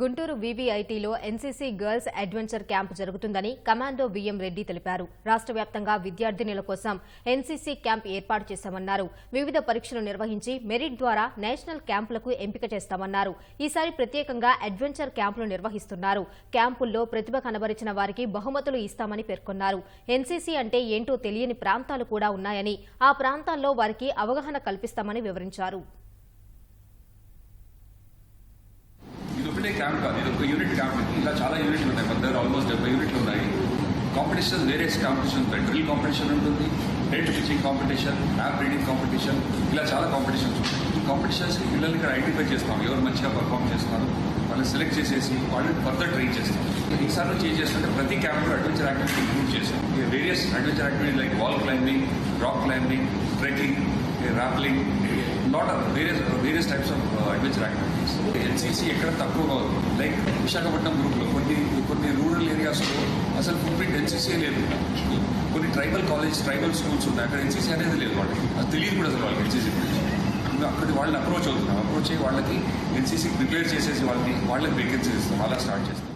గుంటూరు వివిఐటీలో NCC girls adventure camp జరుగుతుందని commando VM Reddy తెలిపారు. రాష్ట్ర వ్యాప్తంగా విద్యార్థినుల కోసం ఎన్సీసీ క్యాంప్ ఏర్పాటు చేశామన్నారు. వివిధ పరీక్షలు నిర్వహించి మెరిట్ ద్వారా నేషనల్ క్యాంపులకు ఎంపిక చేస్తామన్నారు. ఈసారి ప్రత్యేకంగా అడ్వెంచర్ క్యాంపులు నిర్వహిస్తున్నారు. క్యాంపుల్లో ప్రతిభ కనబరిచిన వారికి బహుమతులు ఇస్తామని పేర్కొన్నారు. ఎన్సీసీ అంటే ఏంటో తెలియని ప్రాంతాలు కూడా ఉన్నాయని ఆ ప్రాంతాల్లో వారికి అవగాహన కల్పిస్తామని వివరించారు ఇది ఒకటే క్యాంప్ కాదు. ఇది ఒక యూనిట్ క్యాంప్ ఇది. ఇలా చాలా యూనిట్లు ఉన్నాయి. మన దగ్గర ఆల్మోస్ట్ డెబ్బై యూనిట్లు ఉన్నాయి. కాంపిటీషన్ వేరియస్ కాంపిటీషన్ ఉంటాయి. డ్రిల్ కాంపిటీషన్ ఉంటుంది. Debt pitching competition map reading competition ఇలా చాలా కాంపిటీషన్స్ ఉంటాయి. ఈ కాంపిటీషన్స్ పిల్లల్ని ఇక్కడ ఐడెంటిఫై చేస్తాం. ఎవరు మంచిగా పర్ఫామ్ చేస్తున్నారు? వాళ్ళని సెలెక్ట్ చేసేసి వాళ్ళని ఫర్దర్ ట్రైన్ చేస్తాం. ఈసారి నుంచి ఏం చేస్తుంటే ప్రతి క్యాంప్లో అడ్వెంచర్ యాక్టివిటీ ఇంక్లూడ్ చేస్తాం. Various adventure activity like wall climbing rock climbing trekking rappelling lot of various various types of adventure activity NCC ఎక్కడ తక్కువగా ఉంది లైక్ విశాఖపట్నం గ్రూప్లో కొన్ని కొన్ని రూరల్ ఏరియాస్లో అసలు ఫుట్ ప్రింట్ ఎన్సీసీ లేదు. కొన్ని ట్రైబల్ కాలేజ్ ట్రైబల్ స్కూల్స్ ఉన్నాయి. అక్కడ ఎన్సీసీ అనేది లేదు వాళ్ళకి. అది తెలియదు కూడా అసలు వాళ్ళకి ఎన్సీసీ గురించి. ఇంకా వాళ్ళని అప్రోచ్ అవుతున్నాం. అప్రోచ్ అయ్యి వాళ్ళకి ఎన్సీసీ ప్రిపేర్ చేసేసి వాళ్ళని వాళ్ళకి వేకెన్సీ ఇస్తాం. అలా స్టార్ట్ చేస్తాం.